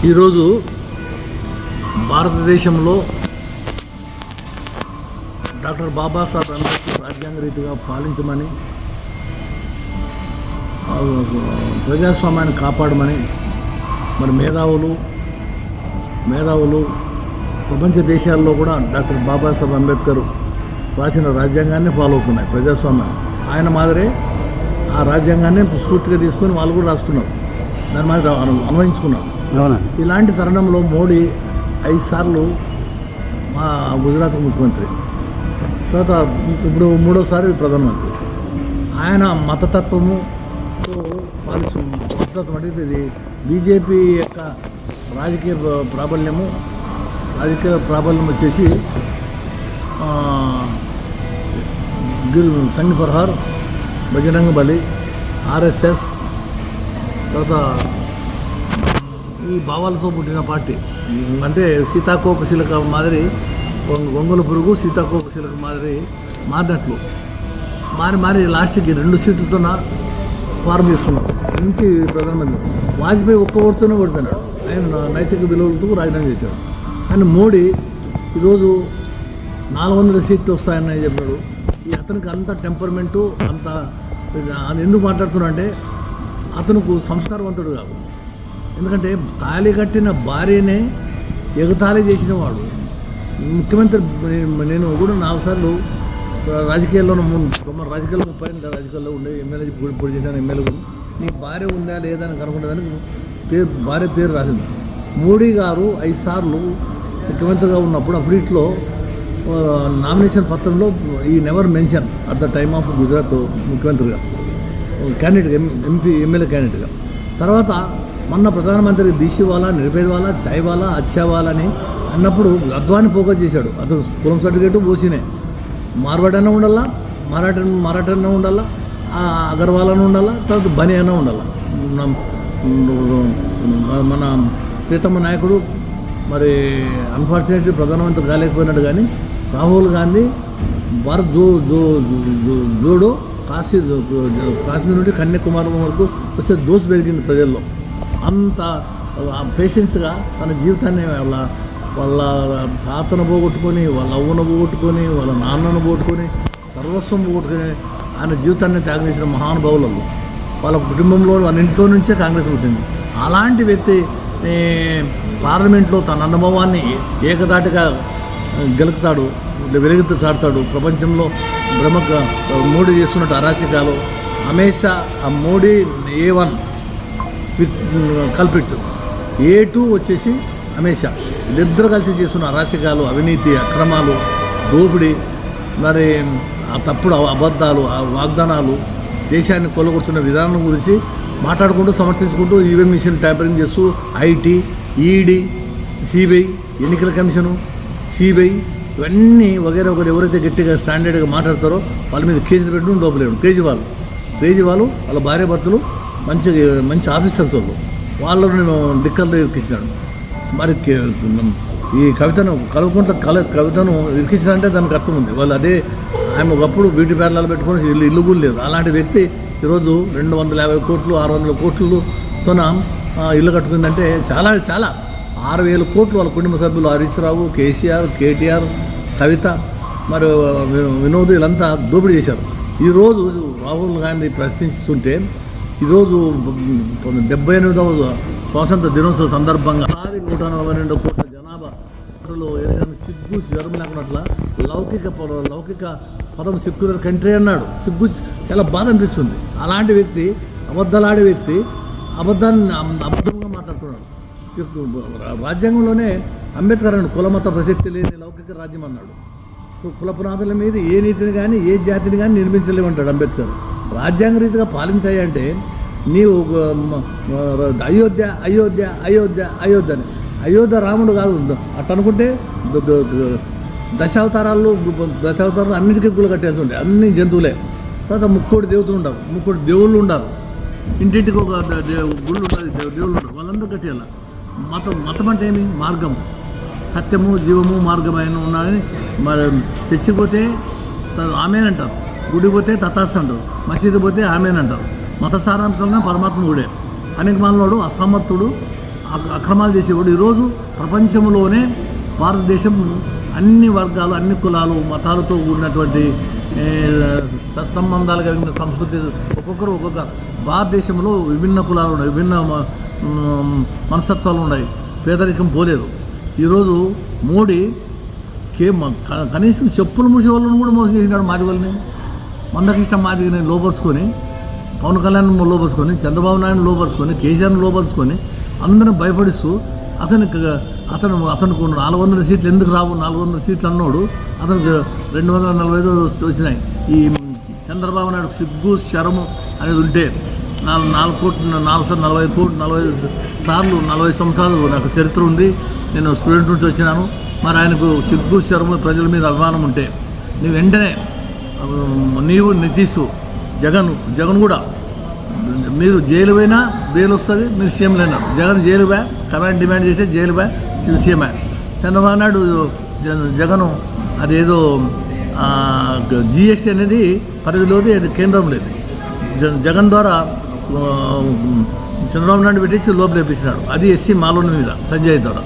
ఈరోజు భారతదేశంలో డాక్టర్ బాబాసాహెబ్ అంబేద్కర్ రాజ్యాంగ రీతిగా పాలించమని ప్రజాస్వామ్యాన్ని కాపాడమని మరి మేధావులు మేధావులు ప్రపంచ దేశాల్లో కూడా డాక్టర్ బాబాసాహెబ్ అంబేద్కర్ రాసిన రాజ్యాంగాన్ని ఫాలో అవుతున్నాయి ప్రజాస్వామ్యం ఆయన మాదిరే ఆ రాజ్యాంగాన్ని స్ఫూర్తిగా తీసుకొని వాళ్ళు కూడా రాసుకున్నారు దాని మీద అను- అన్వయించుకున్నారు అవునా? ఇలాంటి తరుణంలో మోడీ ఐదు సార్లు మా గుజరాత్ ముఖ్యమంత్రి. తర్వాత ఇప్పుడు మూడోసారి ప్రధానమంత్రి. ఆయన మతతత్వముతో పాలిస్తు మతతత్వం అంటే ఇది బీజేపీ యొక్క రాజకీయ ప్ర- ప్రాబల్యము రాజకీయ ప్రాబల్యం వచ్చేసి గిల్ సంఘ్ ప్రహార్ బజరంగ బలి ఆర్ఎస్ఎస్ తర్వాత ఈ భావాలతో పుట్టిన పార్టీ. అంటే సీతాకోక శిలక మాదిరి గొంగుల పురుగు సీతాకోక శిలక మాదిరి మారినట్లు. మారి మారి లాస్ట్కి రెండు సీట్లతో ఫారం తీసుకున్నాడు నుంచి ప్రధానమంత్రి. వాజ్పేయి ఒక్క ఓటుతోనే ఓడిపోయినాడు. ఆయన నైతిక విలువలతో రాజీనామా చేశాడు. కానీ మోడీ ఈరోజు నాలుగు వందల సీట్లు వస్తాయని చెప్పాడు. ఈ అతనికి అంత టెంపర్మెంటు అంత ఎందుకు మాట్లాడుతున్నా అంటే అతనుకు సంస్కారవంతుడు కాదు ఎందుకంటే తాళి కట్టిన భార్యనే ఎగతాళి చేసిన వాడు ముఖ్యమంత్రి నేను- కూడా నాలుగు సార్లు రాజకీయాల్లో తొమ్మిది రాజకీయాల్లో ముప్పై రాజకీయాల్లో ఉండే ఎమ్మెల్యే ఇప్పుడు ఇప్పుడు చేశాను ఎమ్మెల్యే నీ భార్య ఉందా లేదా అని కనుక్కుంటుందని పేరు భార్య పేరు రాసింది. మోడీ గారు ఐదు సార్లు ముఖ్యమంత్రిగా ఉన్నప్పుడు అఫ్రీట్లో నామినేషన్ పత్రంలో ఈ never mention at the time of Gujarat ముఖ్యమంత్రిగా. క్యాండిడేట్గా ఎంపీ ఎమ్మెల్యే క్యాండిడేట్గా తర్వాత మొన్న ప్రధానమంత్రి బీసీ వాళ్ళ నిర్భేద వాళ్ళ చాయ్ వాళ్ళ అచ్చా అని అన్నప్పుడు అద్వాన్ని ఫోకస్ చేశాడు. అతను కులం సర్టిఫికేట్ ఓసీనే మార్వాడన్నా ఉండాలా? మరాఠ మరాఠన్నా ఉండాలా? ఆ అగర్వాల్ అని ఉండాలా? తర్వాత బని అన్న ఉండాలా? మన- ప్రీతమ్మ నాయకుడు మరి అన్ఫార్చునేట్లీ ప్రధానమంత్రి కాలేకపోయినాడు కానీ రాహుల్ గాంధీ భారత్ జో జో- జోడో కాశీ కాశ్మీర్ నుండి కన్యాకుమారి వరకు వచ్చే దోసు పెరిగింది ప్రజల్లో. అంత పేషెన్స్గా తన జీవితాన్ని వాళ్ళ వాళ్ళ తాతను పోగొట్టుకొని వాళ్ళ అవ్వను పోగొట్టుకొని వాళ్ళ నాన్నను పోగొట్టుకొని సర్వస్వం పోగొట్టుకొని ఆయన జీవితాన్ని త్యాగం చేసిన మహానుభావులలో వాళ్ళ కుటుంబంలో వాళ్ళ ఇంట్లో నుంచే కాంగ్రెస్ పుట్టింది. అలాంటి వ్యక్తి పార్లమెంట్లో తన అనుభవాన్ని ఏకదాటిగా గెలుకుతాడు వెలుగుతూ చాడతాడు ప్రపంచంలో బ్రహ్మక మోడీ చేస్తున్నట్టు అరాచకాలు. అమేష ఆ Modi A one culprit A two వచ్చేసి హమేషా వీళ్ళిద్దరు కలిసి చేస్తున్న అరాచకాలు అవినీతి అక్రమాలు దోపిడీ మరి ఆ తప్పుడు అబద్ధాలు ఆ వాగ్దానాలు దేశాన్ని కొలగొడుతున్న విధానం గురించి మాట్లాడుకుంటూ సమర్థించుకుంటూ ఈవీఎం మిషన్ ట్యాంపరింగ్ చేస్తూ ఐటీ ఈడీ సిబిఐ ఎన్నికల కమిషను సిబిఐ ఇవన్నీ వగేరా ఒకరు ఎవరైతే గట్టిగా స్టాండర్డ్గా మాట్లాడతారో వాళ్ళ మీద కేసులు పెట్టడం లోపలేడు కేజ్రీవాల్ కేజ్రీవాల్ వాళ్ళ భార్య భర్తలు మంచి మంచి ఆఫీసర్స్ వాళ్ళు. వాళ్ళు నేను డిక్కర్లో ఇరికించినాడు మరి కే- ఈ కవితను కలుపుకుంట కల కవితను ఇరికించినంటే దానికి అర్థం ఉంది. వాళ్ళు అదే ఆమె ఒకప్పుడు బ్యూటీ పార్లర్లు పెట్టుకొని ఇల్లు ఇల్లు కూడా లేదు. అలాంటి వ్యక్తి ఈరోజు రెండు వందల యాభై కోట్లు ఆరు వందల కోట్లతోన ఆ, ఇల్లు కట్టుకుందంటే చాలా చాలా ఆరు వేల కోట్లు వాళ్ళ కుటుంబ సభ్యులు హరీష్ రావు కేసీఆర్ కేటీఆర్ కవిత మరి వినోద్ వీళ్ళంతా దోపిడీ చేశారు. ఈరోజు రాహుల్ గాంధీ ప్రశ్నిస్తుంటే ఈరోజు డెబ్బై ఎనిమిదవ స్వాతంత్ర దినోత్సవ సందర్భంగా నూట నలభై రెండు కోట్ల జనాభా ఏదైనా సిగ్గు జ్వరం లేకున్నట్ల లౌకిక పద- లౌకిక పదం సెక్యులర్ కంట్రీ అన్నాడు. సిగ్గు చాలా బాధ అనిపిస్తుంది. అలాంటి వ్యక్తి అబద్ధాలాడే వ్యక్తి అబద్ధాన్ని అం- అబద్ధంగా మాట్లాడుతున్నాడు. రాజ్యాంగంలోనే అంబేద్కర్ అన్నాడు కులమత ప్రసక్తి లేని లౌకిక రాజ్యం అన్నాడు. కుల పునాదుల మీద ఏ నీతిని కానీ ఏ జాతిని కానీ నిర్మించలేమంటాడు అంబేద్కర్. రాజ్యాంగ రీతిగా పాలించాయంటే నీవు ఒక అయోధ్య అయోధ్య అయోధ్య అయోధ్య అని. అయోధ్య రాముడు కాదు. అట్ట అనుకుంటే దశావతారాల్లో దశావతారాలు అన్నిటికీ గుళ్ళు కట్టేసి ఉంటాయి అన్ని జంతువులే. తర్వాత ముక్కోటి దేవతలు ఉండవు ముక్కోటి దేవుళ్ళు ఉండారు. ఇంటింటికి ఒక గుళ్ళు ఉంటుంది దేవుళ్ళు ఉండరు. వాళ్ళందరూ కట్టేయాలి? మతం మతం అంటే ఏమి మార్గం. సత్యము జీవము మార్గమైన ఉన్నాయని మరి చర్చికి పోతే త- ఆమెన్ అంటారు పోతే తతాస్ అంటారు. మసీదు పోతే ఆమెన్ అంటారు మత సారాంశంగా పరమాత్మ గుడే. అనేక మనలోడు అసమర్థుడు అక్రమాలు చేసేవాడు. ఈరోజు ప్రపంచంలోనే భారతదేశం అన్ని వర్గాలు అన్ని కులాలు మతాలతో కూడినటువంటి సత్సంబంధాలు కలిగిన సంస్కృతి ఒక్కొక్కరు ఒక్కొక్క. భారతదేశంలో విభిన్న కులాలు ఉన్నాయి. విభిన్న మనస్తత్వాలు ఉన్నాయి. పేదరికం పోలేదు. ఈరోజు మోడీ కే మ- కనీసం చెప్పులు మూసే వాళ్ళని కూడా మోసం చేసినాడు మాది వాళ్ళని. మందకృష్ణ మాదిగని లోపరుచుకొని పవన్ కళ్యాణ్ లోపరుచుకొని చంద్రబాబు నాయుడు లోపరుచుకొని కేసీఆర్ని లోపరుచుకొని అందరిని భయపడిస్తూ అతనికి అతను అతనికి నాలుగు వందల సీట్లు ఎందుకు రావు? నాలుగు వందల సీట్లు అన్నాడు. అతనికి రెండు వందల నలభై ఐదు వచ్చినాయి. ఈ చంద్రబాబు నాయుడు సిగ్గు శరము అనేది ఉంటే నాలుగు నాలుగు కోట్లు నాలుగు సార్లు నలభై కోట్లు నలభై సార్లు నలభై సంవత్సరాలు నాకు చరిత్ర ఉంది. నేను స్టూడెంట్ నుంచి వచ్చినాను. మరి ఆయనకు సిగ్గు శరము ప్రజల మీద అభిమానం ఉంటే నువ్వు వెంటనే నీవు నితీష్ జగన్ జగన్ కూడా మీరు జైలు పోయినా బెయిల్ వస్తుంది మీరు సీఎం జగన్ జైలు పోయా కమాండ్ డిమాండ్ చేసే జైలు పోయా సీఎం చంద్రబాబు నాయుడు జగను అదేదో జిఎస్టీ అనేది పరిధిలోది అది కేంద్రం లేదు. జగన్ ద్వారా చంద్రబాబు నాయుడు పెట్టించి లోపల అది ఎస్సీ మాలోని మీద సంజయ్ ద్వారా.